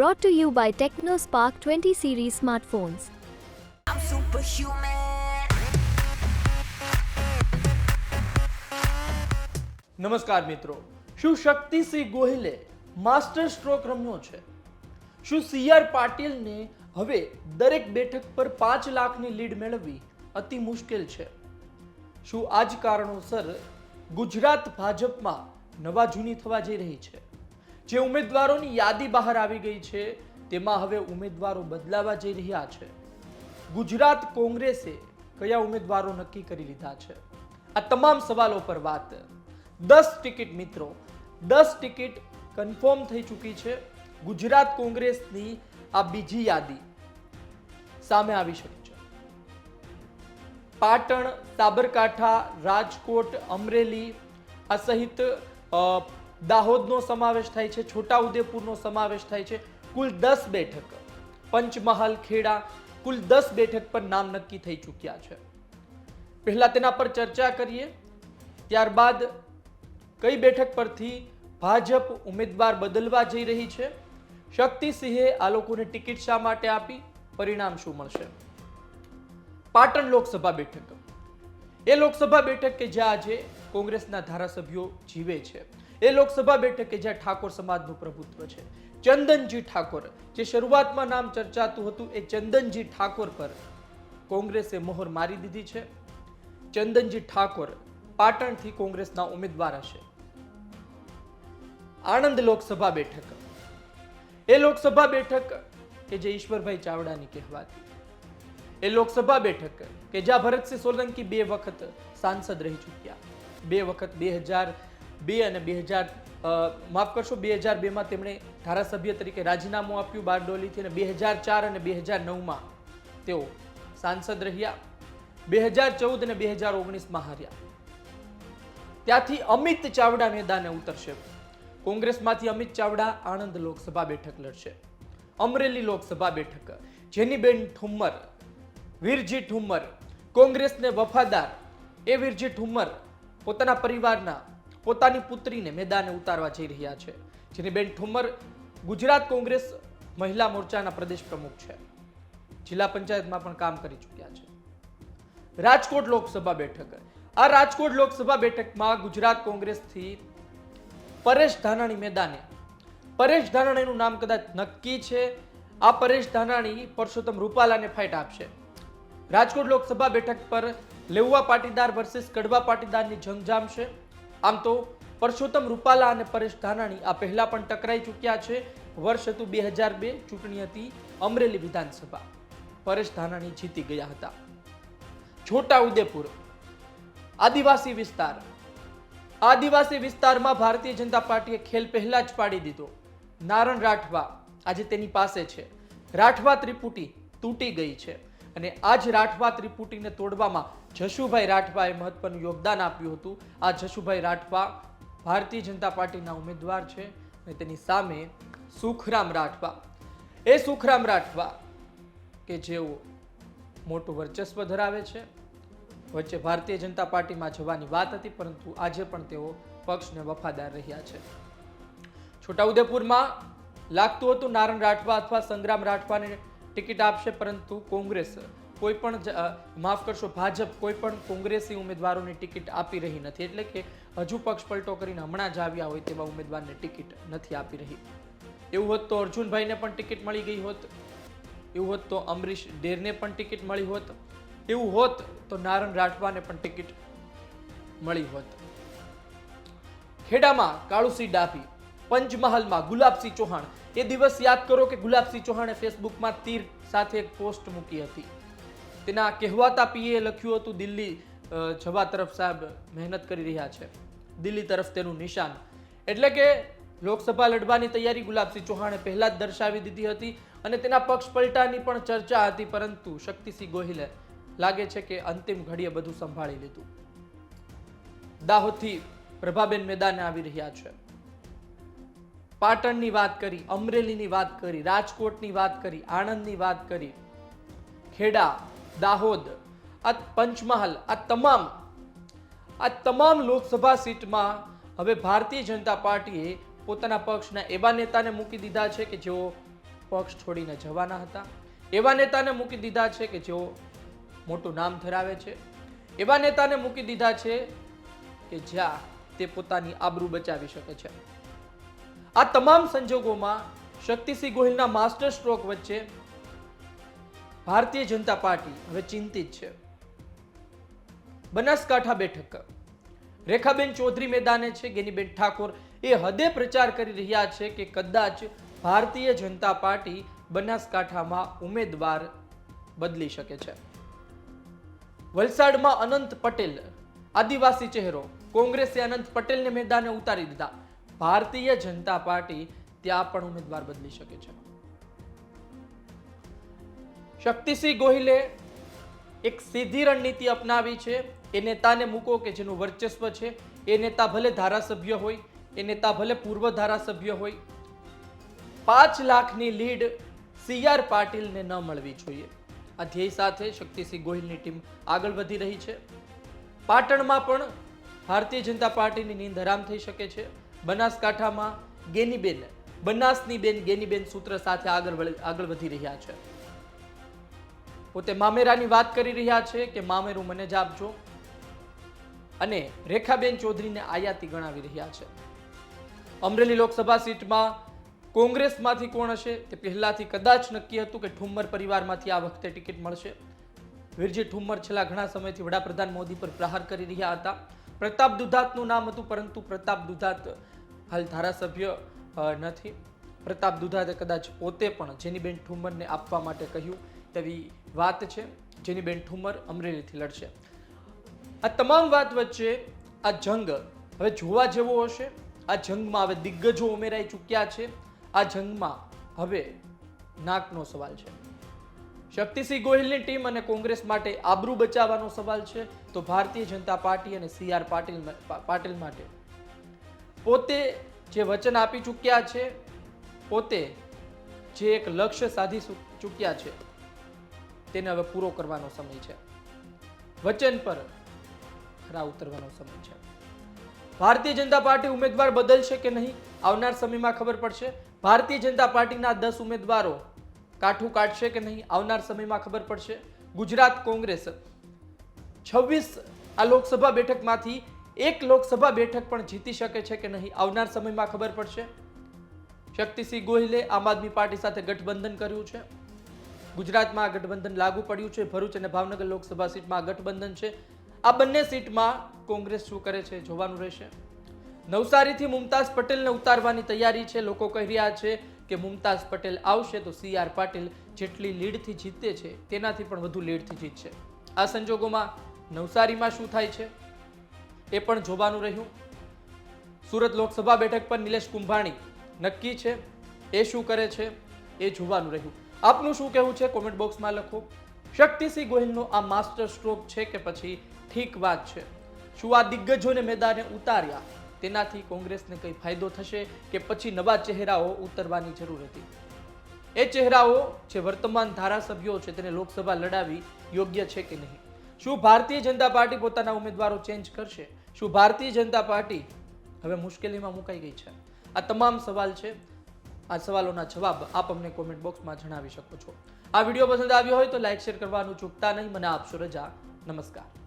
brought to you by TechnoSpark 20 series smartphones. I'm superhuman. નમસ્કાર મિત્રો શું શક્તિસિંહ ગોહિલે માસ્ટર સ્ટ્રોક રમ્યો છે શું સી આર પાટીલને હવે દરેક બેઠક પર પાંચ લાખની લીડ મેળવવી અતિ મુશ્કેલ છે શું આ જ કારણોસર ગુજરાત ભાજપમાં નવા જૂની થવા જઈ રહી છે જે ઉમેદવારોની યાદી બહાર આવી ગઈ છે, તેમાં હવે ઉમેદવારો બદલાવા જઈ રહ્યા છે. ગુજરાત કોંગ્રેસે કયા ઉમેદવારો નક્કી કરી લીધા છે? આ તમામ સવાલો પર વાત. દસ ટિકિટ મિત્રો, દસ ટિકિટ કન્ફર્મ થઈ ચૂકી છે. ગુજરાત કોંગ્રેસની આ બીજી યાદી સામે આવી શકે છે. પાટણ, સાબરકાંઠા, રાજકોટ, અમરેલી આ સહિત દાહોદનો સમાવેશ થાય છે, છોટાઉદેપુરનો સમાવેશ થાય છે. કુલ દસ બેઠક પંચમહાલ, ખેડા, કુલ દસ બેઠક પર નામ નક્કી થઈ ચૂક્યા છે. પહેલા તેના પર ચર્ચા કરીએ. ત્યારબાદ કઈ બેઠક પરથી ભાજપ ઉમેદવાર બદલવા જઈ રહી છે? શક્તિસિંહે આ લોકોને ટિકિટ શા માટે આપી? પરિણામ શું મળશે? પાટણ લોકસભા બેઠક. એ લોકસભા બેઠક કે જ્યાં આજે કોંગ્રેસના ધારાસભ્યો જીવે છે? એ લોકસભા બેઠક જ્યાં ઠાકોર સમાજનું પ્રભુત્વ છે. ચંદનજી ઠાકોર, જે શરૂઆતમાં નામ ચર્ચાતું હતું, એ ચંદનજી ઠાકોર પર કોંગ્રેસે મોહર મારી દીધી છે. ચંદનજી ઠાકોર પાટણથી કોંગ્રેસના ઉમેદવાર હશે. આણંદ લોકસભા બેઠક. એ લોકસભા બેઠક કે જે ઈશ્વરભાઈ ચાવડાની કહેવાતી. એ લોકસભા બેઠક કે જ્યાં ભરતસિંહ સોલંકી બે વખત સાંસદ રહી ચૂક્યા. બે વખત બે હજાર બે અને બે હજાર માફ કરશો, બે હજાર બેમાં તેમણે ધારાસભ્ય તરીકે રાજીનામું આપ્યું બારડોલીથી અને બે હજાર ચાર અને બે હજાર નવમાં તેઓ સાંસદ રહ્યા. બે હજાર ચૌદ અને બે હજાર ઓગણીસમાં હાર્યા. ત્યાંથી અમિત ચાવડા મેદાને ઉતરશે. કોંગ્રેસમાંથી અમિત ચાવડા આણંદ લોકસભા બેઠક લડશે. અમરેલી લોકસભા બેઠક. જેનીબેન ઠુમ્મર, વીરજી ઠુમ્મર, કોંગ્રેસને વફાદાર એ વીરજી ઠુમ્મર પોતાના પરિવારના પોતાની પુત્રીને મેદાને ઉતારવા જઈ રહ્યા છે જેનીબેન ઠુમર ગુજરાત કોંગ્રેસ મહિલા મોરચાના પ્રદેશ પ્રમુખ છે. જિલ્લા પંચાયતમાં પણ કામ કરી ચૂક્યા છે. રાજકોટ લોકસભા બેઠક. આ રાજકોટ લોકસભા બેઠકમાં ગુજરાત કોંગ્રેસથી પરેશ ધાનાણી મેદાને. પરેશ ધાનાણીનું નામ કદાચ નક્કી છે. આ પરેશ ધાનાણી પરસોત્તમ રૂપાલાને ફાઇટ આપશે. રાજકોટ લોકસભા બેઠક પર લેઉવા પાટીદાર વર્સિસ કડવા પાટીદારની જંગ જામશે. આમ તો પરસોત્તમ રૂપાલા અને પરેશ ધાનાણી આ પહેલા પણ ટકરાઈ ચૂક્યા છે. વર્ષ હતું બે હજાર બે, ચૂંટણી હતી અમરેલી વિધાનસભા. પરેશ ધાનાણી જીતી ગયા હતા. છોટા ઉદેપુર, આદિવાસી વિસ્તાર. આદિવાસી વિસ્તારમાં ભારતીય જનતા પાર્ટીએ ખેલ પહેલા જ પાડી દીધો. નારણ રાઠવા આજે તેની પાસે છે. રાઠવા ત્રિપુટી તૂટી ગઈ છે. અને આ જ રાઠવા ત્રિપુટીને તોડવામાં જશુભાઈ રાઠવાએ મહત્વનું યોગદાન આપ્યું હતું. આ જશુભાઈ રાઠવા ભારતીય જનતા પાર્ટીના ઉમેદવાર છે અને તેની સામે સુખરામ રાઠવા. એ સુખરામ રાઠવા કે જેઓ મોટું વર્ચસ્વ ધરાવે છે. વચ્ચે ભારતીય જનતા પાર્ટીમાં જવાની વાત હતી, પરંતુ આજે પણ તેઓ પક્ષને વફાદાર રહ્યા છે. છોટાઉદેપુરમાં લાગતું હતું નારણ રાઠવા અથવા સંગ્રામ રાઠવાને ટિકિટ આપશે, પરંતુ કોંગ્રેસ કોઈ પણ માફ કરશો, ભાજપ કોઈ પણ કોંગ્રેસી ઉમેદવારોને ટિકિટ આપી રહી નથી. એટલે કે હજુ પક્ષ પલટો કરીને હમણાં જ આવ્યા હોય તેવા ઉમેદવારને ટિકિટ નથી આપી રહી. એવું હોત તો અર્જુનભાઈને પણ ટિકિટ મળી ગઈ હોત. એવું હોત તો અમરીશ ડેરને પણ ટિકિટ મળી હોત. એવું હોત તો નારણ રાઠવાને પણ ટિકિટ મળી હોત. ખેડામાં કાળુસિંહ ડાભી, પંચમહાલમાં ગુલાબસિંહ ચૌહાણ એ દિવસ યાદ કરો કે ગુલાબસિંહ ચૌહાણે ફેસબુકમાં તીર સાથે એક પોસ્ટ મૂકી હતી. તેના કહેવાતા પીએ લખ્યું હતું, દિલ્હી જવા તરફ સાહેબ મહેનત કરી રહ્યા છે. દિલ્હી તરફ તેનું નિશાન. એટલે કે લોકસભા લડવાની તૈયારી ગુલાબસિંહ ચૌહાણે પહેલાં જ દર્શાવી દીધી હતી અને તેના પક્ષ પલટાની પણ ચર્ચા હતી, પરંતુ શક્તિસિંહ ગોહિલે લાગે છે કે અંતિમ ઘડીએ બધું સંભાળી લીધું. દાહોદથી પ્રભાબેન મેદાને આવી રહ્યા છે. પાટણની વાત કરી, અમરેલીની વાત કરી, રાજકોટની વાત કરી, આણંદની વાત કરી. ખેડા, દાહોદ, આ પંચમહાલ, આ તમામ આ તમામ લોકસભા સીટમાં હવે ભારતીય જનતા પાર્ટીએ પોતાના પક્ષના એવા નેતાને મૂકી દીધા છે કે જેઓ પક્ષ છોડીને જવાના હતા. એવા નેતાને મૂકી દીધા છે કે જેઓ મોટું નામ ધરાવે છે. એવા નેતાને મૂકી દીધા છે કે જ્યાં તે પોતાની આબરૂ બચાવી શકે છે. આ તમામ સંજોગોમાં શક્તિસિંહ ગોહિલના માસ્ટર સ્ટ્રોક વચ્ચે ભારતીય જનતા પાર્ટી હવે ચિંતિત છે. બનાસકાંઠા બેઠક. રેખાબેન ચૌધરી મેદાને છે, ગેનીબેન ઠાકોર. એ હદે પ્રચાર કરી રહ્યા છે કે કદાચ ભારતીય જનતા પાર્ટી બનાસકાંઠામાં ઉમેદવાર બદલી શકે છે. વલસાડમાં અનંત પટેલ, આદિવાસી ચહેરો. કોંગ્રેસે અનંત પટેલને મેદાને ઉતારી દીધા. ભારતીય જનતા પાર્ટી ત્યાં પણ ઉમેદવાર બદલી શકે છે. શક્તિસિંહ ગોહિલે એક સીધી રણનીતિ અપનાવી છે. એ નેતાને મૂકો કે જેનું વર્ચસ્વ છે. એ નેતા ભલે ધારાસભ્ય હોય, એ નેતા ભલે પૂર્વ ધારાસભ્ય હોય. પાંચ લાખની લીડ સી આર પાટીલને ન મળવી જોઈએ. આ ધ્યેય સાથે શક્તિસિંહ ગોહિલની ટીમ આગળ વધી રહી છે. પાટણમાં પણ ભારતીય જનતા પાર્ટીની નીંદ હરામ થઈ શકે છે. બનાસકાંઠામાં ગેનીબેન બનાસની બેન ગેનીબેન સૂત્ર સાથે આગળ આગળ વધી રહ્યા છે. પોતે મામેરાની વાત કરી રહ્યા છે કે, મામેરું મને જ આપજો. અને રેખાબેન ચૌધરીને આયાતી ગણાવી રહ્યા છે. અમરેલી લોકસભા સીટમાં કોંગ્રેસમાંથી કોણ હશે? તે પહેલાથી કદાચ નક્કી હતું કે ઠુમ્મર પરિવારમાંથી આ વખતે ટિકિટ મળશે. વીરજી ઠુમ્મર છેલ્લા ઘણા સમયથી વડાપ્રધાન મોદી પર પ્રહાર કરી રહ્યા હતા. પ્રતાપ દુધાતનું નામ હતું, પરંતુ પ્રતાપ દુધાત હાલ ધારાસભ્ય નથી. પ્રતાપ દુધાતે કદાચ પોતે પણ જેનીબેન ઠુમરને આપવા માટે કહ્યું તેવી વાત છે. જેનીબેન ઠુમર અમરેલીથી લડશે. આ તમામ વાત વચ્ચે આ જંગ હવે જોવા જેવો હશે. આ જંગમાં હવે દિગ્ગજો ઉમેરાઈ ચૂક્યા છે. આ જંગમાં હવે નાકનો સવાલ છે. શક્તિસિંહ ગોહિલની ટીમ અને કોંગ્રેસ માટે આબરૂ બચાવવાનો સવાલ છે, તો ભારતીય જનતા પાર્ટી અને સી આર પાટીલ પાટીલ માટે. પોતે જે વચન આપી ચૂક્યા છે, પોતે જે એક લક્ષ્ય સાધી ચૂક્યા છે, તેને હવે પૂરો કરવાનો સમય છે. વચન પર ખરા ઉતરવાનો સમય છે. ભારતીય જનતા પાર્ટી ઉમેદવાર બદલશે કે નહીં, આવનાર સમયમાં ખબર પડશે. ભારતીય જનતા પાર્ટીના દસ ઉમેદવારો કાઠું કાઢશે કે નહીં, આવનાર સમયમાં ખબર પડશે. ગુજરાત કોંગ્રેસ છવ્વીસ આ લોકસભા બેઠકમાંથી એક લોકસભા બેઠક પણ જીતી શકે છે કે નહીં, આવનાર સમયમાં ખબર પડશે? શક્તિસિંહ ગોહિલે આમ આદમી પાર્ટી સાથે ગઠબંધન કર્યું છે. ગુજરાતમાં આ ગઠબંધન લાગુ પડ્યું છે. ભરૂચ અને ભાવનગર લોકસભા સીટમાં ગઠબંધન છે. આ બંને સીટમાં કોંગ્રેસ શું કરે છે જોવાનું રહેશે. નવસારીથી મુમતાઝ પટેલને ઉતારવાની તૈયારી છે. લોકો કહી રહ્યા છે કે મુમતાઝ પટેલ આવશે તો સી આર પાટીલ જેટલી લીડથી જીતે છે, તેનાથી પણ વધુ લીડથી જીતશે. આ સંજોગોમાં નવસારીમાં શું થાય છે? એ પણ જોવાનું રહ્યું. સુરત લોકસભા બેઠક પર નિલેશ કુંભાણી નક્કી છે. એ શું કરે છે? એ જોવાનું રહ્યું. આપનું શું કહેવું છે? કોમેન્ટ બોક્સમાં લખો. શક્તિસિંહ ગોહિલનો આ માસ્ટર સ્ટ્રોક છે કે પછી ઠીક વાત છે? શું આ દિગ્ગજોને મેદાને ઉતાર્યા? તેનાથી કોંગ્રેસને કંઈ ફાયદો થશે કે પછી નવા ચહેરાઓ ઉતરવાની જરૂર હતી? એ ચહેરાઓ જે વર્તમાન ધારાસભ્યો છે તેને લોકસભા લડાવી યોગ્ય છે કે નહીં? શું ભારતીય જનતા પાર્ટી પોતાના ઉમેદવારો ચેન્જ કરશે? શું ભારતીય જનતા પાર્ટી હવે મુશ્કેલીમાં મુકાઈ ગઈ છે? આ તમામ સવાલ છે. આ સવાલોના જવાબ આપ અમને કોમેન્ટ બોક્સમાં જણાવી શકો છો. આ વીડિયો પસંદ આવ્યો હોય તો લાઇક શેર કરવાનું ચૂકતા નહીં. મને આપશો રજા. નમસ્કાર.